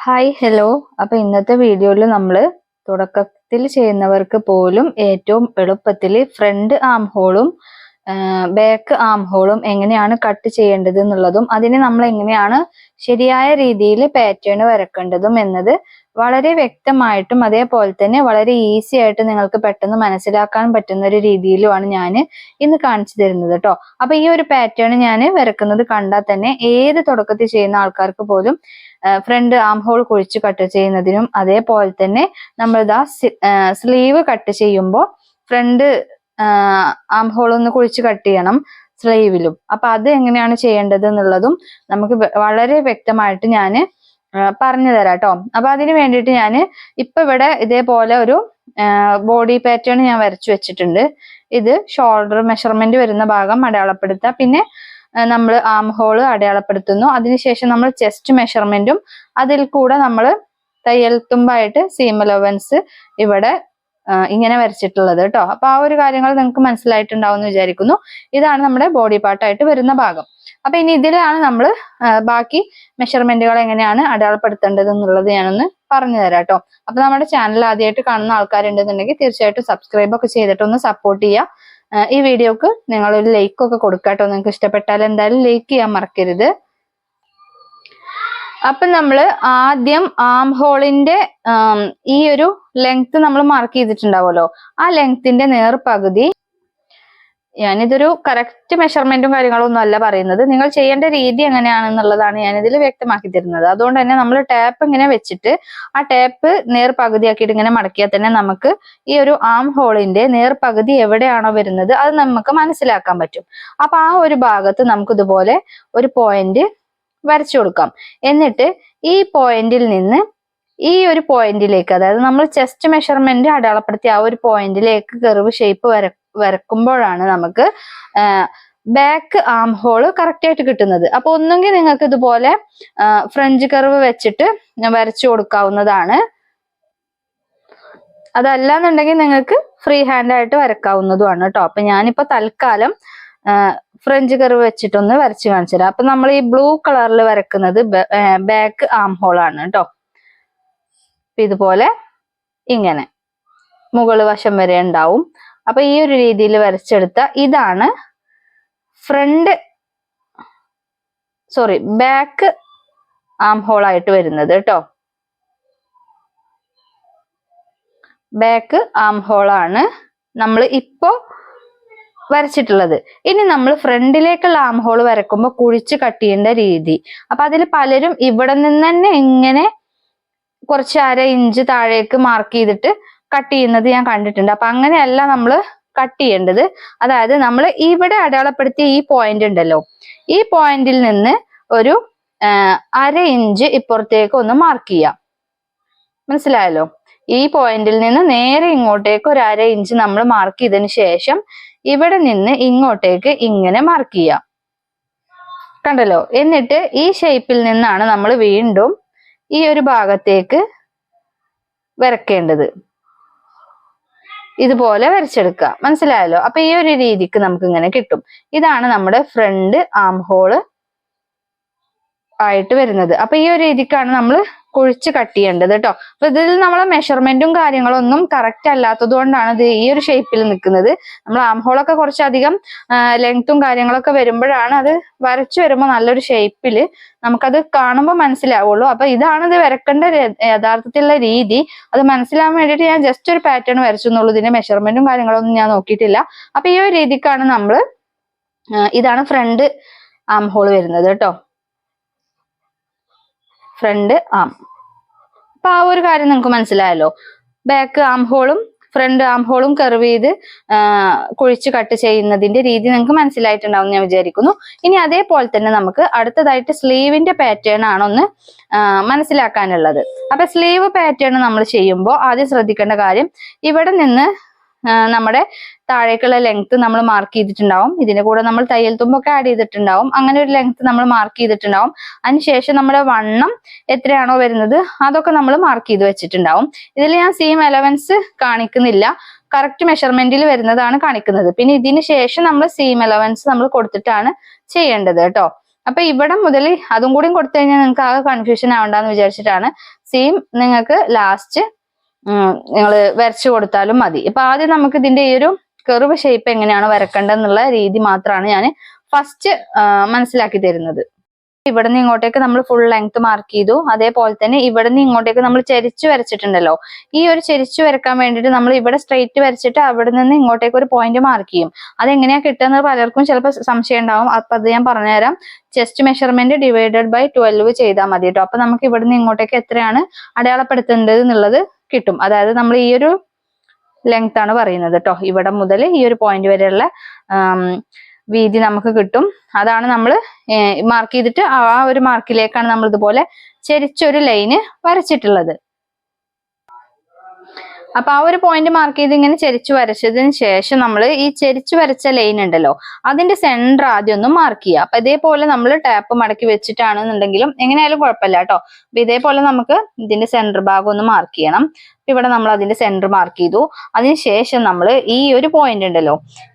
Hi hello അപ്പൊ ഇന്നത്തെ വീഡിയോയിൽ നമ്മൾ തുടക്കത്തിൽ ചെയ്യുന്നവർക്ക് പോലും ഏറ്റവും എളുപ്പത്തിൽ ഫ്രണ്ട് ആം ഹോളും ബാക്ക് ആം ഹോളും എങ്ങനെയാണ് കട്ട് ചെയ്യേണ്ടത് എന്നുള്ളതും അതിന് നമ്മൾ എങ്ങനെയാണ് ശരിയായ രീതിയിൽ പാറ്റേൺ വരക്കേണ്ടതും എന്നത് വളരെ വ്യക്തമായിട്ടും അതേപോലെ തന്നെ വളരെ ഈസി ആയിട്ട് നിങ്ങൾക്ക് പെട്ടെന്ന് മനസ്സിലാക്കാൻ പറ്റുന്ന ഒരു രീതിയിലുമാണ് ഞാൻ ഇന്ന് കാണിച്ചു തരുന്നത് കേട്ടോ അപ്പൊ ഈ ഒരു പാറ്റേൺ ഞാൻ വരക്കുന്നത് കണ്ടാൽ തന്നെ ഏത് തുടക്കത്തിൽ ചെയ്യുന്ന ആൾക്കാർക്ക് പോലും ഫ്രണ്ട് ആം ഹോൾ കുഴിച്ച് കട്ട് ചെയ്യുന്നതിനും അതേപോലെ തന്നെ നമ്മൾ ഇതാ സ്ലീവ് കട്ട് ചെയ്യുമ്പോൾ ഫ്രണ്ട് ആം ഹോൾ ഒന്ന് കുഴിച്ച് കട്ട് ചെയ്യണം സ്ലീവിലും അപ്പൊ അത് എങ്ങനെയാണ് ചെയ്യേണ്ടത് എന്നുള്ളതും നമുക്ക് വളരെ വ്യക്തമായിട്ട് ഞാൻ പറഞ്ഞു തരാം കേട്ടോ അപ്പൊ അതിന് വേണ്ടിയിട്ട് ഞാൻ ഇപ്പൊ ഇവിടെ ഇതേപോലെ ഒരു ബോഡി പാറ്റേൺ ഞാൻ വരച്ചു വെച്ചിട്ടുണ്ട്. ഇത് ഷോൾഡർ മെഷർമെന്റ് വരുന്ന ഭാഗം അടയാളപ്പെടുത്തുക പിന്നെ നമ്മൾ ആം ഹോൾ അടയാളപ്പെടുത്തുന്നു. അതിനുശേഷം നമ്മൾ ചെസ്റ്റ് മെഷർമെന്റും അതിൽ കൂടെ നമ്മൾ തയ്യൽ തുമ്പായിട്ട് സീം അലവൻസ് ഇവിടെ ഇങ്ങനെ വരച്ചിട്ടുള്ളത് കേട്ടോ അപ്പൊ ആ ഒരു കാര്യങ്ങൾ നിങ്ങൾക്ക് മനസ്സിലായിട്ടുണ്ടാവും എന്ന് വിചാരിക്കുന്നു. ഇതാണ് നമ്മുടെ ബോഡി പാർട്ടായിട്ട് വരുന്ന ഭാഗം. അപ്പൊ ഇനി ഇതിലാണ് നമ്മൾ ബാക്കി മെഷർമെന്റുകൾ എങ്ങനെയാണ് അടയാളപ്പെടുത്തേണ്ടത് എന്നുള്ളത് ഞാനൊന്ന് പറഞ്ഞു തരാം കേട്ടോ അപ്പൊ നമ്മുടെ ചാനൽ ആദ്യമായിട്ട് കാണുന്ന ആൾക്കാരുണ്ടെന്നുണ്ടെങ്കിൽ തീർച്ചയായിട്ടും സബ്സ്ക്രൈബ് ഒക്കെ ചെയ്തിട്ടൊന്ന് സപ്പോർട്ട് ചെയ്യുക. ഈ വീഡിയോക്ക് നിങ്ങൾ ഒരു ലൈക്ക് ഒക്കെ കൊടുക്കാട്ടോ. നിങ്ങൾക്ക് ഇഷ്ടപ്പെട്ടാൽ എന്തായാലും ലൈക്ക് ചെയ്യാൻ മറക്കരുത്. അപ്പൊ നമ്മൾ ആദ്യം ആം ഹോളിന്റെ ഈ ഒരു ലെങ്ത് നമ്മൾ മാർക്ക് ചെയ്തിട്ടുണ്ടാവുമല്ലോ. ആ ലെങ്ത്തിന്റെ നേർപകുതി ഞാനിതൊരു കറക്റ്റ് മെഷർമെന്റും കാര്യങ്ങളൊന്നും അല്ല പറയുന്നത്. നിങ്ങൾ ചെയ്യേണ്ട രീതി എങ്ങനെയാണെന്നുള്ളതാണ് ഞാനിതിൽ വ്യക്തമാക്കി തരുന്നത്. അതുകൊണ്ട് തന്നെ നമ്മൾ ടാപ്പ് ഇങ്ങനെ വെച്ചിട്ട് ആ ടാപ്പ് നേർ പകുതിയാക്കിയിട്ട് ഇങ്ങനെ മടക്കിയാൽ തന്നെ നമുക്ക് ഈ ഒരു ആം ഹോളിന്റെ നേർ പകുതി എവിടെയാണോ വരുന്നത് അത് നമുക്ക് മനസ്സിലാക്കാൻ പറ്റും. അപ്പൊ ആ ഒരു ഭാഗത്ത് നമുക്ക് ഇതുപോലെ ഒരു പോയിന്റ് വരച്ചു കൊടുക്കാം. എന്നിട്ട് ഈ പോയിന്റിൽ നിന്ന് ഈ ഒരു പോയിന്റിലേക്ക് അതായത് നമ്മൾ ചെസ്റ്റ് മെഷർമെന്റ് അടയാളപ്പെടുത്തി ആ ഒരു പോയിന്റിലേക്ക് കെറിവ് ഷേപ്പ് വര വരക്കുമ്പോഴാണ് നമുക്ക് ബാക്ക് ആം ഹോൾ കറക്റ്റ് ആയിട്ട് കിട്ടുന്നത്. അപ്പൊ ഒന്നുകിൽ നിങ്ങൾക്ക് ഇതുപോലെ ഫ്രഞ്ച് കർവ് വെച്ചിട്ട് വരച്ചു കൊടുക്കാവുന്നതാണ്. അതല്ല എന്നുണ്ടെങ്കിൽ നിങ്ങൾക്ക് ഫ്രീ ഹാൻഡ് ആയിട്ട് വരക്കാവുന്നതുമാണ് കേട്ടോ അപ്പൊ ഞാനിപ്പോ തൽക്കാലം ഫ്രഞ്ച് കർവ് വെച്ചിട്ടൊന്ന് വരച്ച് കാണിച്ചു തരാം അപ്പൊ നമ്മൾ ഈ ബ്ലൂ കളറിൽ വരക്കുന്നത് ബാക്ക് ആം ഹോൾ ആണ് കേട്ടോ ഇതുപോലെ ഇങ്ങനെ മുകൾ വശം വരെ ഉണ്ടാവും. അപ്പൊ ഈ ഒരു രീതിയിൽ വരച്ചെടുത്ത ഇതാണ് front sorry back arm hole ആയിട്ട് വരുന്നത് കേട്ടോ ബാക്ക് ആം ഹോൾ ആണ് നമ്മൾ ഇപ്പോ വരച്ചിട്ടുള്ളത്. ഇനി നമ്മൾ ഫ്രണ്ടിലേക്കുള്ള ആം ഹോൾ വരക്കുമ്പോൾ കുഴിച്ച് കട്ട് ചെയ്യേണ്ട രീതി. അപ്പൊ അതിൽ പലരും ഇവിടെ നിന്ന് തന്നെ ഇങ്ങനെ കുറച്ച് അര ഇഞ്ച് താഴേക്ക് മാർക്ക് ചെയ്തിട്ട് കട്ട് ചെയ്യുന്നത് ഞാൻ കണ്ടിട്ടുണ്ട്. അപ്പൊ അങ്ങനെയല്ല നമ്മൾ കട്ട് ചെയ്യേണ്ടത്. അതായത് നമ്മൾ ഇവിടെ അടയാളപ്പെടുത്തിയ ഈ പോയിന്റ് ഉണ്ടല്ലോ. ഈ പോയിന്റിൽ നിന്ന് ഒരു അര ഇഞ്ച് ഇപ്പുറത്തേക്ക് ഒന്ന് മാർക്ക് ചെയ്യാം. മനസ്സിലായല്ലോ? ഈ പോയിന്റിൽ നിന്ന് നേരെ ഇങ്ങോട്ടേക്ക് ഒരു അര ഇഞ്ച് നമ്മൾ മാർക്ക് ചെയ്തതിന് ശേഷം ഇവിടെ നിന്ന് ഇങ്ങോട്ടേക്ക് ഇങ്ങനെ മാർക്ക് ചെയ്യാം. കണ്ടല്ലോ? എന്നിട്ട് ഈ ഷേപ്പിൽ നിന്നാണ് നമ്മൾ വീണ്ടും ഈ ഒരു ഭാഗത്തേക്ക് വരക്കേണ്ടത്. ഇതുപോലെ വരച്ചെടുക്കുക. മനസ്സിലായല്ലോ? അപ്പൊ ഈ ഒരു രീതിക്ക് നമുക്ക് ഇങ്ങനെ കിട്ടും. ഇതാണ് നമ്മുടെ ഫ്രണ്ട് ആം ഹോൾ ആയിട്ട് വരുന്നത്. അപ്പൊ ഈ ഒരു രീതിക്കാണ് നമ്മൾ കുഴിച്ച് കട്ട് ചെയ്യേണ്ടത് കേട്ടോ അപ്പൊ ഇതിൽ നമ്മളെ മെഷർമെന്റും കാര്യങ്ങളൊന്നും കറക്റ്റ് അല്ലാത്തത് കൊണ്ടാണ് ഇത് ഈ ഒരു ഷേപ്പിൽ നിൽക്കുന്നത്. നമ്മൾ ആംഹോളൊക്കെ കുറച്ചധികം ലെങ്ത്തും കാര്യങ്ങളൊക്കെ വരുമ്പോഴാണ് അത് വരച്ചു വരുമ്പോൾ നല്ലൊരു ഷേപ്പിൽ നമുക്കത് കാണുമ്പോൾ മനസ്സിലാവുള്ളൂ. അപ്പൊ ഇതാണ് ഇത് വരക്കേണ്ട യഥാർത്ഥത്തിലുള്ള രീതി. അത് മനസ്സിലാവാൻ വേണ്ടിയിട്ട് ഞാൻ ജസ്റ്റ് ഒരു പാറ്റേൺ വരച്ചു എന്നുള്ളൂ. ഇതിന്റെ മെഷർമെന്റും കാര്യങ്ങളൊന്നും ഞാൻ നോക്കിയിട്ടില്ല. അപ്പൊ ഈ ഒരു രീതിക്കാണ് നമ്മൾ ഇതാണ് ഫ്രണ്ട് ആം ഹോൾ വരുന്നത് കേട്ടോ ഫ്രണ്ട് ആം. അപ്പൊ ആ ഒരു കാര്യം നിങ്ങൾക്ക് മനസ്സിലായല്ലോ. ബാക്ക് ആം ഹോളും ഫ്രണ്ട് ആം ഹോളും കർവ് ചെയ്ത് കുഴിച്ച് കട്ട് ചെയ്യുന്നതിന്റെ രീതി നിങ്ങൾക്ക് മനസ്സിലായിട്ടുണ്ടാവും ഞാൻ വിചാരിക്കുന്നു. ഇനി അതേപോലെ തന്നെ നമുക്ക് അടുത്തതായിട്ട് സ്ലീവിന്റെ പാറ്റേൺ ആണൊന്ന് മനസ്സിലാക്കാനുള്ളത്. അപ്പൊ സ്ലീവ് പാറ്റേൺ നമ്മൾ ചെയ്യുമ്പോൾ ആദ്യം ശ്രദ്ധിക്കേണ്ട കാര്യം ഇവിടെ നിന്ന് നമ്മുടെ താഴേക്കുള്ള ലെങ്ത് നമ്മൾ മാർക്ക് ചെയ്തിട്ടുണ്ടാവും. ഇതിന്റെ കൂടെ നമ്മൾ തയ്യൽ തുമ്പൊക്കെ ആഡ് ചെയ്തിട്ടുണ്ടാവും. അങ്ങനെ ഒരു ലെങ്ത് നമ്മൾ മാർക്ക് ചെയ്തിട്ടുണ്ടാവും. അതിനുശേഷം നമ്മുടെ വണ്ണം എത്രയാണോ വരുന്നത് അതൊക്കെ നമ്മൾ മാർക്ക് ചെയ്ത് വെച്ചിട്ടുണ്ടാവും. ഇതിൽ ഞാൻ സെയിം അലവൻസ് കാണിക്കുന്നില്ല. കറക്റ്റ് മെഷർമെന്റിൽ വരുന്നതാണ് കാണിക്കുന്നത്. പിന്നെ ഇതിന് ശേഷം നമ്മൾ സെയിം അലവൻസ് നമ്മൾ കൊടുത്തിട്ടാണ് ചെയ്യേണ്ടത് കേട്ടോ. അപ്പൊ ഇവിടെ മുതൽ അതും കൂടി കൊടുത്തു കഴിഞ്ഞാൽ നിങ്ങൾക്ക് ആകെ കൺഫ്യൂഷൻ ആവണ്ടെന്ന് വിചാരിച്ചിട്ടാണ്. സെയിം നിങ്ങൾക്ക് ലാസ്റ്റ് നിങ്ങൾ വരച്ചു കൊടുത്താലും മതി. ഇപ്പൊ ആദ്യം നമുക്ക് ഇതിന്റെ ഈ ഒരു കെറുവ് ഷേപ്പ് എങ്ങനെയാണ് വരക്കേണ്ടതെന്നുള്ള രീതി മാത്രമാണ് ഞാൻ ഫസ്റ്റ് മനസ്സിലാക്കി തരുന്നത്. ഇവിടെ നിന്ന് ഇങ്ങോട്ടേക്ക് നമ്മൾ ഫുൾ ലെങ്ത് മാർക്ക് ചെയ്തു. അതേപോലെ തന്നെ ഇവിടെ നിന്ന് ഇങ്ങോട്ടേക്ക് നമ്മൾ ചെരിച്ചു വരച്ചിട്ടുണ്ടല്ലോ. ഈ ഒരു ചെരിച്ചു വരക്കാൻ വേണ്ടിയിട്ട് നമ്മൾ ഇവിടെ സ്ട്രെയിറ്റ് വരച്ചിട്ട് അവിടെ നിന്ന് ഇങ്ങോട്ടേക്ക് ഒരു പോയിന്റ് മാർക്ക് ചെയ്യും. അതെങ്ങനെയാ കിട്ടുന്നത് പലർക്കും ചിലപ്പോൾ സംശയം ഉണ്ടാവും. അപ്പൊ അത് ഞാൻ പറഞ്ഞുതരാം. Chest measurement divided by twelve ചെയ്താൽ മതി കേട്ടോ. അപ്പൊ നമുക്ക് ഇവിടെ നിന്ന് ഇങ്ങോട്ടേക്ക് എത്രയാണ് അടയാളപ്പെടുത്തേണ്ടത് എന്നുള്ളത് കിട്ടും. അതായത് നമ്മൾ ഈ ഒരു ലെങ്ത് ആണ് പറയുന്നത് കേട്ടോ ഇവിടെ മുതൽ ഈ ഒരു പോയിന്റ് വരെയുള്ള വീതി നമുക്ക് കിട്ടും. അതാണ് നമ്മൾ മാർക്ക് ചെയ്തിട്ട് ആ ഒരു മാർക്കിലേക്കാണ് നമ്മൾ ഇതുപോലെ ചെരിച്ചൊരു ലൈന് വരച്ചിട്ടുള്ളത്. അപ്പൊ ആ ഒരു പോയിന്റ് മാർക്ക് ചെയ്ത് ഇങ്ങനെ ചെരിച്ചു വരച്ചതിന് ശേഷം നമ്മൾ ഈ ചെരിച്ചു വരച്ച ലൈൻ ഉണ്ടല്ലോ അതിന്റെ സെന്റർ ആദ്യം ഒന്ന് മാർക്ക് ചെയ്യുക. അപ്പൊ ഇതേപോലെ നമ്മൾ ടാപ്പ് മടക്കി വെച്ചിട്ടാണെന്നുണ്ടെങ്കിലും എങ്ങനെയായാലും കുഴപ്പമില്ല കേട്ടോ. അപ്പൊ ഇതേപോലെ നമുക്ക് ഇതിന്റെ സെന്റർ ഭാഗം ഒന്ന് മാർക്ക് ചെയ്യണം. ഇവിടെ നമ്മൾ അതിന്റെ സെന്റർ മാർക്ക് ചെയ്തു. അതിനുശേഷം നമ്മൾ ഈ ഒരു പോയിന്റ് ഉണ്ടല്ലോ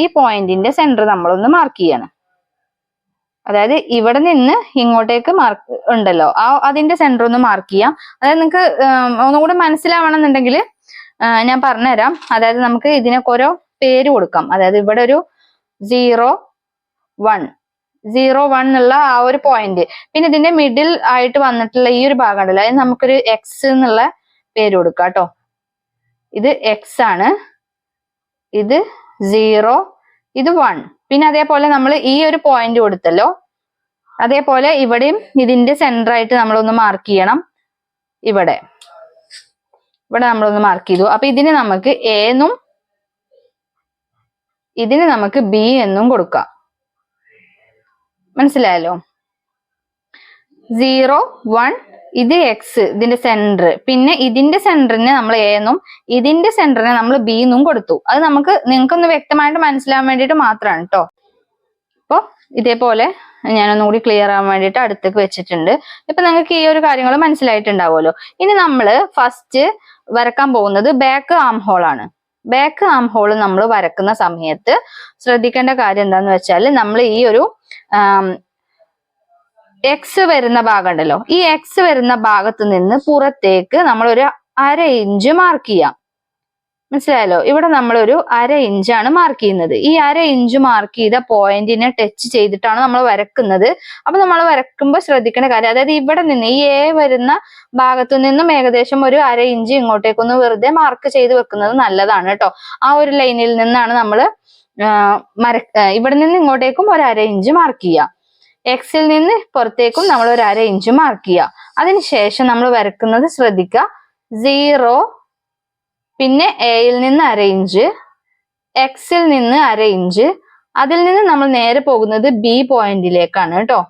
ഈ പോയിന്റിന്റെ സെന്റർ നമ്മളൊന്ന് മാർക്ക് ചെയ്യണം. അതായത് ഇവിടെ നിന്ന് ഇങ്ങോട്ടേക്ക് മാർക്ക് ഉണ്ടല്ലോ ആ അതിന്റെ സെന്റർ ഒന്ന് മാർക്ക് ചെയ്യാം. അതായത് നിങ്ങൾക്ക് ഒന്നുകൂടെ മനസ്സിലാവണം എന്നുണ്ടെങ്കിൽ ഞാൻ പറഞ്ഞുതരാം. അതായത് നമുക്ക് ഇതിനൊക്കെ ഓരോ പേര് കൊടുക്കാം. അതായത് ഇവിടെ ഒരു സീറോ വൺ സീറോ വൺ എന്നുള്ള ആ ഒരു പോയിന്റ് പിന്നെ ഇതിന്റെ മിഡിൽ ആയിട്ട് വന്നിട്ടുള്ള ഈ ഒരു ഭാഗം ഉണ്ടല്ലോ അതായത് നമുക്കൊരു എക്സ് എന്നുള്ള പേര് കൊടുക്കാം കേട്ടോ. ഇത് എക്സ് ആണ്. ഇത് സീറോ ഇത് വൺ പിന്നെ അതേപോലെ നമ്മൾ ഈ ഒരു പോയിന്റ് കൊടുത്തല്ലോ. അതേപോലെ ഇവിടെയും ഇതിന്റെ സെന്റർ ആയിട്ട് നമ്മളൊന്ന് മാർക്ക് ചെയ്യണം. ഇവിടെ. ഇവിടെ നമ്മളൊന്ന് മാർക്ക് ചെയ്തു. അപ്പൊ ഇതിന് നമുക്ക് എ എന്നും ഇതിന് നമുക്ക് ബി എന്നും കൊടുക്കാം. മനസ്സിലായല്ലോ? സീറോ വൺ ഇത് എക്സ് ഇതിന്റെ സെന്റർ പിന്നെ ഇതിന്റെ സെന്ററിന് നമ്മൾ എ എന്നും ഇതിന്റെ സെന്ററിന് നമ്മൾ ബി എന്നും കൊടുത്തു. അത് നമുക്ക് നിങ്ങൾക്കൊന്ന് വ്യക്തമായിട്ട് മനസ്സിലാവാൻ വേണ്ടിയിട്ട് മാത്രമാണ് കേട്ടോ അപ്പൊ ഇതേപോലെ ഞാനൊന്നുകൂടി ക്ലിയർ ആവാൻ വേണ്ടിയിട്ട് അടുത്തേക്ക് വെച്ചിട്ടുണ്ട്. ഇപ്പൊ നിങ്ങൾക്ക് ഈ ഒരു കാര്യങ്ങൾ മനസ്സിലായിട്ടുണ്ടാവുമല്ലോ. ഇനി നമ്മൾ ഫസ്റ്റ് വരക്കാൻ പോകുന്നത് ബാക്ക് ആം ഹോൾ ആണ്. ബാക്ക് ആം ഹോൾ നമ്മൾ വരക്കുന്ന സമയത്ത് ശ്രദ്ധിക്കേണ്ട കാര്യം എന്താന്ന് വെച്ചാൽ നമ്മൾ ഈ ഒരു എക്സ് വരുന്ന ഭാഗം ഉണ്ടല്ലോ. ഈ എക്സ് വരുന്ന ഭാഗത്ത് നിന്ന് പുറത്തേക്ക് നമ്മൾ ഒരു അര ഇഞ്ച് മാർക്ക് ചെയ്യാം. മനസ്സിലായല്ലോ? ഇവിടെ നമ്മളൊരു അര ഇഞ്ചാണ് മാർക്ക് ചെയ്യുന്നത്. ഈ അര ഇഞ്ച് മാർക്ക് ചെയ്ത പോയിന്റിനെ ടച്ച് ചെയ്തിട്ടാണ് നമ്മൾ വരക്കുന്നത്. അപ്പൊ നമ്മൾ വരക്കുമ്പോൾ ശ്രദ്ധിക്കേണ്ട കാര്യം അതായത് ഇവിടെ നിന്ന് ഈ എ വരുന്ന ഭാഗത്തു നിന്നും ഏകദേശം ഒരു അര ഇഞ്ച് ഇങ്ങോട്ടേക്കൊന്ന് വെറുതെ മാർക്ക് ചെയ്ത് വെക്കുന്നത് നല്ലതാണ് കേട്ടോ. ആ ഒരു ലൈനിൽ നിന്നാണ് നമ്മൾ മര ഇവിടെ നിന്ന് ഇങ്ങോട്ടേക്കും ഒരു അര ഇഞ്ച് മാർക്ക് ചെയ്യുക എക്സിൽ നിന്ന് പുറത്തേക്കും നമ്മൾ ഒരു അര ഇഞ്ച് മാർക്ക് ചെയ്യുക അതിനുശേഷം നമ്മൾ വരക്കുന്നത് ശ്രദ്ധിക്കുക സീറോ പിന്നെ എയിൽ നിന്ന് അര ഇഞ്ച് എക്സിൽ നിന്ന് അര ഇഞ്ച് അതിൽ നിന്ന് നമ്മൾ നേരെ പോകുന്നത് ബി പോയിന്റിലേക്കാണ് കേട്ടോ.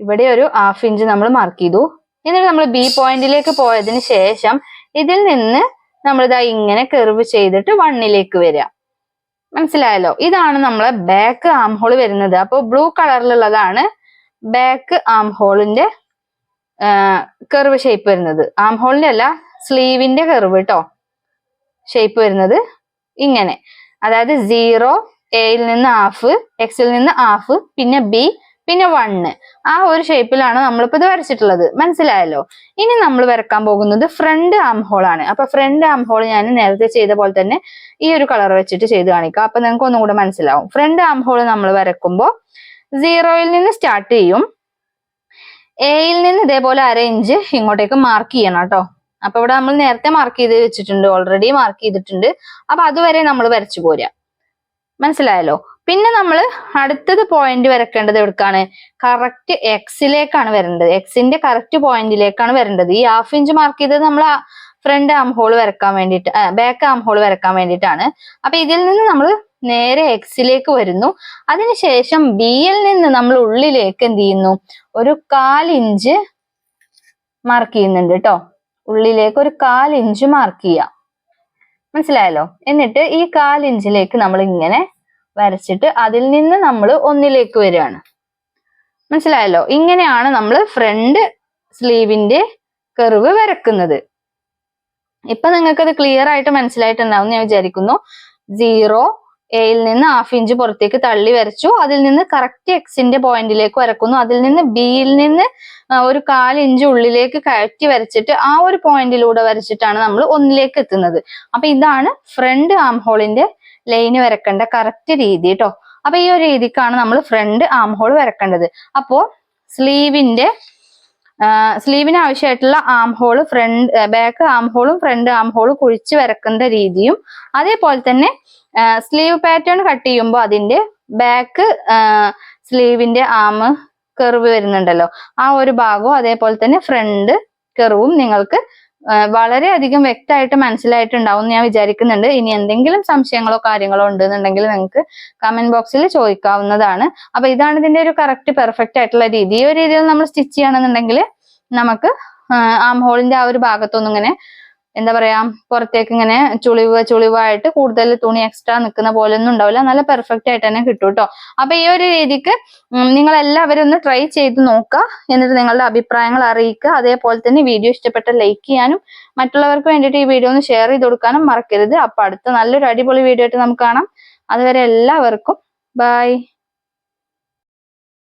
ഇവിടെ ഒരു ഹാഫ് ഇഞ്ച് നമ്മൾ മാർക്ക് ചെയ്തു. എന്നിട്ട് നമ്മൾ ബി പോയിന്റിലേക്ക് പോയതിന് ശേഷം ഇതിൽ നിന്ന് നമ്മൾ ഇതാ ഇങ്ങനെ കെർവ് ചെയ്തിട്ട് വണ്ണിലേക്ക് വരിക. മനസ്സിലായല്ലോ? ഇതാണ് നമ്മളെ ബാക്ക് ആം ഹോൾ വരുന്നത്. അപ്പോൾ ബ്ലൂ കളറിലുള്ളതാണ് ബാക്ക് ആം ഹോളിന്റെ കെർവ് ഷേപ്പ് വരുന്നത് ആം ഹോളിന്റെ അല്ല സ്ലീവിന്റെ കെർവ് കേട്ടോ ഷേപ്പ് വരുന്നത് ഇങ്ങനെ. അതായത് സീറോ എയിൽ നിന്ന് ഹാഫ് എക്സിൽ നിന്ന് ഹാഫ് പിന്നെ ബി പിന്നെ വണ്ണ് ആ ഒരു ഷേപ്പിലാണ് നമ്മളിപ്പോ ഇത് വരച്ചിട്ടുള്ളത്. മനസ്സിലായല്ലോ? ഇനി നമ്മൾ വരക്കാൻ പോകുന്നത് ഫ്രണ്ട് ആം ഹോൾ ആണ്. അപ്പൊ ഫ്രണ്ട് ആം ഹോൾ ഞാൻ നേരത്തെ ചെയ്ത പോലെ തന്നെ ഈ ഒരു കളർ വെച്ചിട്ട് ചെയ്ത് കാണിക്കാം. അപ്പൊ നിങ്ങൾക്ക് ഒന്നും കൂടെ മനസ്സിലാവും. ഫ്രണ്ട് ആം ഹോൾ നമ്മൾ വരക്കുമ്പോൾ സീറോയിൽ നിന്ന് സ്റ്റാർട്ട് ചെയ്യും. എയിൽ നിന്ന് ഇതേപോലെ അര ഇഞ്ച് ഇങ്ങോട്ടേക്ക് മാർക്ക് ചെയ്യണം കേട്ടോ. അപ്പൊ ഇവിടെ നമ്മൾ നേരത്തെ മാർക്ക് ചെയ്ത് വെച്ചിട്ടുണ്ട് ഓൾറെഡി മാർക്ക് ചെയ്തിട്ടുണ്ട്. അപ്പൊ അതുവരെ നമ്മൾ വരച്ചു പോരാ മനസ്സിലായല്ലോ? പിന്നെ നമ്മൾ അടുത്തത് പോയിന്റ് വരക്കേണ്ടത് എവിടേക്കാണ്? കറക്റ്റ് എക്സിലേക്കാണ് വരേണ്ടത്. എക്സിന്റെ കറക്റ്റ് പോയിന്റിലേക്കാണ് വരേണ്ടത്. ഈ ഹാഫ് ഇഞ്ച് മാർക്ക് ചെയ്തത് നമ്മൾ ഫ്രണ്ട് ആം ഹോൾ വരക്കാൻ വേണ്ടിയിട്ട് ബാക്ക് ആം ഹോൾ വരക്കാൻ വേണ്ടിയിട്ടാണ്. അപ്പൊ ഇതിൽ നിന്ന് നമ്മൾ നേരെ എക്സിലേക്ക് വരുന്നു. അതിനുശേഷം ബിയിൽ നിന്ന് നമ്മൾ ഉള്ളിലേക്ക് എന്ത് ചെയ്യുന്നു? ഒരു കാലിഞ്ച് മാർക്ക് ചെയ്യുന്നുണ്ട് കേട്ടോ. ഉള്ളിലേക്ക് ഒരു ഇഞ്ച് മാർക്ക് ചെയ്യാം. മനസ്സിലായല്ലോ? എന്നിട്ട് ഈ കാലിഞ്ചിലേക്ക് നമ്മൾ ഇങ്ങനെ വരച്ചിട്ട് അതിൽ നിന്ന് നമ്മൾ ഒന്നിലേക്ക് വരികയാണ്. മനസ്സിലായല്ലോ? ഇങ്ങനെയാണ് നമ്മൾ ഫ്രണ്ട് സ്ലീവിന്റെ കെറിവ് വരക്കുന്നത്. ഇപ്പൊ അത് ക്ലിയർ ആയിട്ട് മനസ്സിലായിട്ടുണ്ടാവും ഞാൻ വിചാരിക്കുന്നു. സീറോ എയിൽ നിന്ന് ഹാഫ് ഇഞ്ച് പുറത്തേക്ക് തള്ളി വരച്ചു. അതിൽ നിന്ന് കറക്റ്റ് എക്സിന്റെ പോയിന്റിലേക്ക് വരക്കുന്നു. അതിൽ നിന്ന് ബിയിൽ നിന്ന് ഒരു കാൽ ഇഞ്ച് ഉള്ളിലേക്ക് കയറ്റി വരച്ചിട്ട് ആ ഒരു പോയിന്റിലൂടെ വരച്ചിട്ടാണ് നമ്മൾ ഒന്നിലേക്ക് എത്തുന്നത്. അപ്പൊ ഇതാണ് ഫ്രണ്ട് ആം ഹോളിന്റെ ലൈന് വരക്കേണ്ട കറക്റ്റ് രീതി കേട്ടോ അപ്പൊ ഈ ഒരു രീതിക്കാണ് നമ്മൾ ഫ്രണ്ട് ആം ഹോൾ വരക്കേണ്ടത്. അപ്പോ സ്ലീവിന്റെ സ്ലീവിന് ആവശ്യമായിട്ടുള്ള arm hole front back arm ഹോളും front arm ഹോളും കുഴിച്ച് വരക്കുന്ന രീതിയും അതേപോലെ തന്നെ സ്ലീവ് പാറ്റേൺ കട്ട് ചെയ്യുമ്പോൾ അതിന്റെ ബാക്ക് സ്ലീവിന്റെ ആം കെർവ് വരുന്നുണ്ടല്ലോ. ആ ഒരു ഭാഗവും അതേപോലെ തന്നെ ഫ്രണ്ട് കെർവും നിങ്ങൾക്ക് വളരെയധികം വ്യക്തമായിട്ട് മനസ്സിലായിട്ടുണ്ടാവും എന്ന് ഞാൻ വിചാരിക്കുന്നുണ്ട്. ഇനി എന്തെങ്കിലും സംശയങ്ങളോ കാര്യങ്ങളോ ഉണ്ടെന്നുണ്ടെങ്കിൽ നിങ്ങൾക്ക് കമന്റ് ബോക്സിൽ ചോദിക്കാവുന്നതാണ്. അപ്പൊ ഇതാണ് ഇതിന്റെ ഒരു കറക്റ്റ് പെർഫെക്റ്റ് ആയിട്ടുള്ള രീതി. ഈ ഒരു രീതിയിൽ നമ്മൾ സ്റ്റിച്ച് ചെയ്യണമെന്നുണ്ടെങ്കിൽ നമുക്ക് ആം ഹോളിന്റെ ആ ഒരു ഭാഗത്തൊന്നും ഇങ്ങനെ എന്താ പറയാ പുറത്തേക്ക് ഇങ്ങനെ ചുളിവ് ചുളിവായിട്ട് കൂടുതൽ തുണി എക്സ്ട്രാ നിൽക്കുന്ന പോലെ ഒന്നും ഉണ്ടാവില്ല. നല്ല പെർഫെക്റ്റ് ആയിട്ട് തന്നെ കിട്ടും കേട്ടോ അപ്പൊ ഈ ഒരു രീതിക്ക് നിങ്ങൾ എല്ലാവരും ഒന്ന് ട്രൈ ചെയ്ത് നോക്കുക. എന്നിട്ട് നിങ്ങളുടെ അഭിപ്രായങ്ങൾ അറിയിക്കുക. അതേപോലെ തന്നെ വീഡിയോ ഇഷ്ടപ്പെട്ട ലൈക്ക് ചെയ്യാനും മറ്റുള്ളവർക്ക് വേണ്ടിയിട്ട് ഈ വീഡിയോ ഒന്ന് ഷെയർ ചെയ്ത് കൊടുക്കാനും മറക്കരുത്. അപ്പൊ അടുത്ത നല്ലൊരു അടിപൊളി വീഡിയോ ആയിട്ട് നമുക്ക് കാണാം. അതുവരെ എല്ലാവർക്കും ബൈ